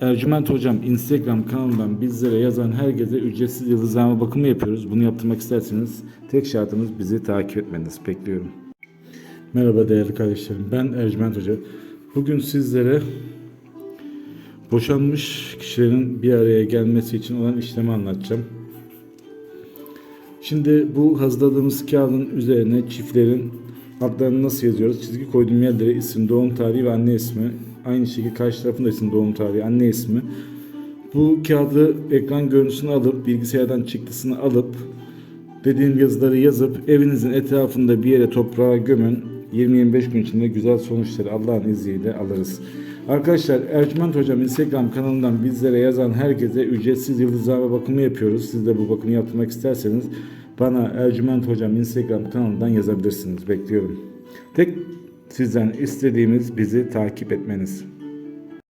Ercüment Hocam Instagram kanalından bizlere yazan herkese ücretsiz yıldızlama bakımı yapıyoruz. Bunu yaptırmak isterseniz tek şartımız bizi takip etmeniz. Bekliyorum. Merhaba değerli kardeşlerim. Ben Ercüment Hoca. Bugün sizlere boşanmış kişilerin bir araya gelmesi için olan işlemi anlatacağım. Şimdi bu hazırladığımız kağıdın üzerine çiftlerin adlarını nasıl yazıyoruz? Çizgi koyduğum yerlere isim, doğum tarihi ve anne ismi. Aynı şekilde karşı tarafında isim, doğum tarihi, anne ismi. Bu kağıdı ekran görüntüsünü alıp bilgisayardan çıktısını alıp dediğim yazıları yazıp evinizin etrafında bir yere toprağa gömün. 20-25 gün içinde güzel sonuçları Allah'ın izniyle alırız. Arkadaşlar Ercüment Hocam Instagram kanalından bizlere yazan herkese ücretsiz yıldızlama bakımı yapıyoruz. Siz de bu bakımı yaptırmak isterseniz bana Ercüment Hocam Instagram kanalından yazabilirsiniz. Bekliyorum. Tek sizden istediğimiz bizi takip etmeniz.